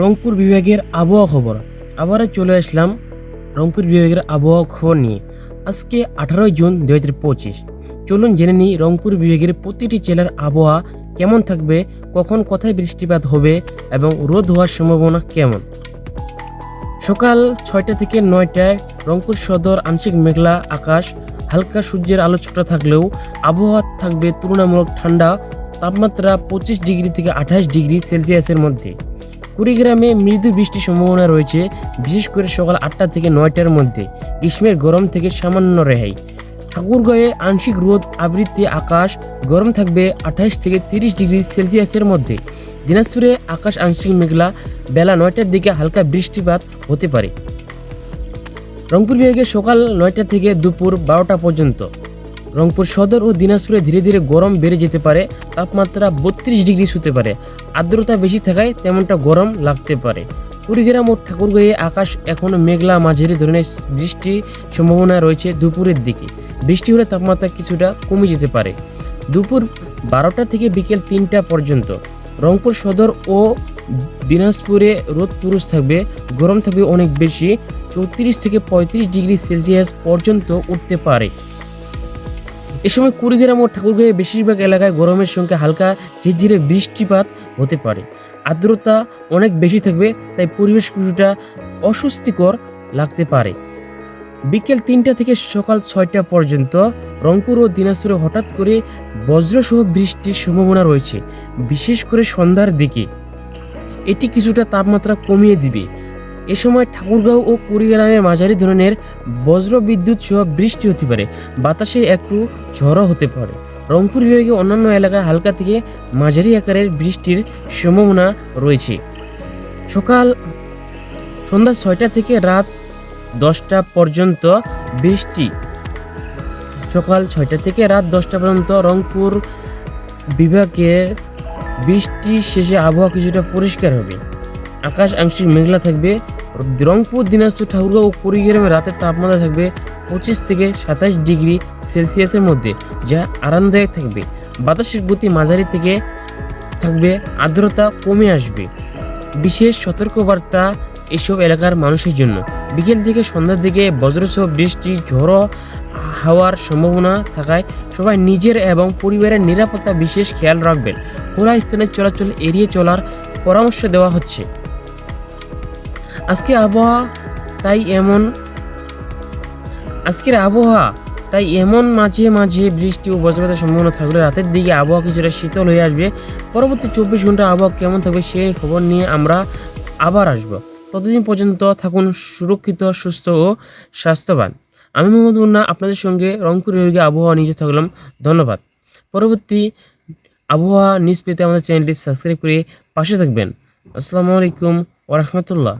রংপুর বিভাগের আবহাওয়া খবর। আবারও চলে আসলাম রংপুর বিভাগের আবহাওয়া খবর নিয়ে। আজকে আঠারোই জুন দু হাজার পঁচিশ। চলুন জেনে নিই রংপুর বিভাগের প্রতিটি জেলার আবহাওয়া কেমন থাকবে, কখন কোথায় বৃষ্টিপাত হবে এবং রোদ হওয়ার সম্ভাবনা কেমন। সকাল ছয়টা থেকে নয়টায় রংপুর সদর আংশিক মেঘলা আকাশ, হালকা সূর্যের আলো ছোটা থাকলেও আবহাওয়া থাকবে তুলনামূলক ঠান্ডা, তাপমাত্রা পঁচিশ ডিগ্রি থেকে আঠাশ ডিগ্রি সেলসিয়াসের মধ্যে। কুড়িগ্রামে মৃদু বৃষ্টির সম্ভাবনা রয়েছে, বিশেষ করে সকাল আটটা থেকে নয়টার মধ্যে। গ্রীষ্মের গরম থেকে সামান্য রেহাই। ঠাকুরগাঁয়ে আংশিক রোদ, আবৃত্তি, আকাশ গরম থাকবে আঠাশ থেকে তিরিশ ডিগ্রি সেলসিয়াসের মধ্যে। দিনাজপুরে আকাশ আংশিক মেঘলা, বেলা নয়টার দিকে হালকা বৃষ্টিপাত হতে পারে। রংপুর বিভাগে সকাল নয়টা থেকে দুপুর বারোটা পর্যন্ত। রংপুর সদর ও দিনাজপুরে ধীরে ধীরে গরম বেড়ে যেতে পারে, তাপমাত্রা বত্রিশ ডিগ্রি হতে পারে। আর্দ্রতা বেশি থাকায় তেমনটা গরম লাগতে পারে। কুড়িগ্রাম ও ঠাকুরগাঁয়ে আকাশ এখনও মেঘলা, মাঝারি ধরনের বৃষ্টির সম্ভাবনা রয়েছে দুপুরের দিকে। বৃষ্টি হলে তাপমাত্রা কিছুটা কমে যেতে পারে। দুপুর বারোটা থেকে বিকেল তিনটা পর্যন্ত। রংপুর সদর ও দিনাজপুরে রোদ পুরুষ থাকবে, গরম থাকবে অনেক বেশি, চৌত্রিশ থেকে পঁয়ত্রিশ ডিগ্রি সেলসিয়াস পর্যন্ত উঠতে পারে। এ সময় কুড়িগ্রাম ও ঠাকুরগাঁয়ে বেশিরভাগ এলাকায় গরমের সঙ্গে হালকা ঝিরঝিরে বৃষ্টিপাত হতে পারে। আর্দ্রতা অনেক বেশি থাকবে, তাই পরিবেশ কিছুটা অস্বস্তিকর লাগতে পারে। বিকেল তিনটা থেকে সকাল ছয়টা পর্যন্ত রংপুর ও দিনাজপুরে হঠাৎ করে বজ্রসহ বৃষ্টির সম্ভাবনা রয়েছে, বিশেষ করে সন্ধ্যার দিকে। এটি কিছুটা তাপমাত্রা কমিয়ে দিবে। এ সময় ঠাকুরগাঁও ও কুড়িগ্রামে মাঝারি ধরনের বজ্র বিদ্যুৎ সহ বৃষ্টি হতে পারে। বাতাসে একটু ঝড়ো হতে পারে। রংপুর বিভাগে অন্যান্য এলাকায় হালকা থেকে মাঝারি আকারের বৃষ্টির সম্ভাবনা রয়েছে। সকাল সন্ধ্যা ছয়টা থেকে রাত দশটা পর্যন্ত বৃষ্টি। সকাল ছয়টা থেকে রাত দশটা পর্যন্ত রংপুর বিভাগে বৃষ্টি শেষে আবহাওয়া কিছুটা পরিষ্কার হবে। আকাশ আংশিক মেঘলা থাকবে। রংপুর দিনাজপুর ঠাকুরগাঁও ও কুড়িগ্রামে রাতের তাপমাত্রা থাকবে পঁচিশ থেকে সাতাশ ডিগ্রি সেলসিয়াসের মধ্যে, যা আরামদায়ক থাকবে। বাতাসের গতি মাঝারি থেকে থাকবে, আর্দ্রতা কমে আসবে। বিশেষ সতর্কবার্তা এসব এলাকার মানুষের জন্য। বিকেল থেকে সন্ধ্যার দিকে বজ্রসহ বৃষ্টি, ঝড়ো হাওয়ার সম্ভাবনা থাকায় সবাই নিজের এবং পরিবারের নিরাপত্তা বিশেষ খেয়াল রাখবেন। খোলা স্থানে চলাচল এড়িয়ে চলার পরামর্শ দেওয়া হচ্ছে। আজকে আবহাওয়া তাই এমন। আজকের আবহাওয়া তাই এমন মাঝে মাঝে বৃষ্টি ও বজ্রপাতের সম্ভাবনা থাকলে রাতের দিকে আবহাওয়া কিছুটা শীতল হয়ে আসবে। পরবর্তী চব্বিশ ঘণ্টা আবহাওয়া কেমন থাকবে সেই খবর নিয়ে আমরা আবার আসব। ততদিন পর্যন্ত থাকুন সুরক্ষিত, সুস্থ ও স্বাস্থ্যবান। আমি মোহাম্মদ মুন্না, আপনাদের সঙ্গে রংপুর বিভাগে আবহাওয়া নিয়ে থাকলাম। ধন্যবাদ। পরবর্তী আবহাওয়া নিউজ পেতে আমাদের চ্যানেলটি সাবস্ক্রাইব করে পাশে থাকবেন। আসসালামু আলাইকুম ওরহমতুল্লাহ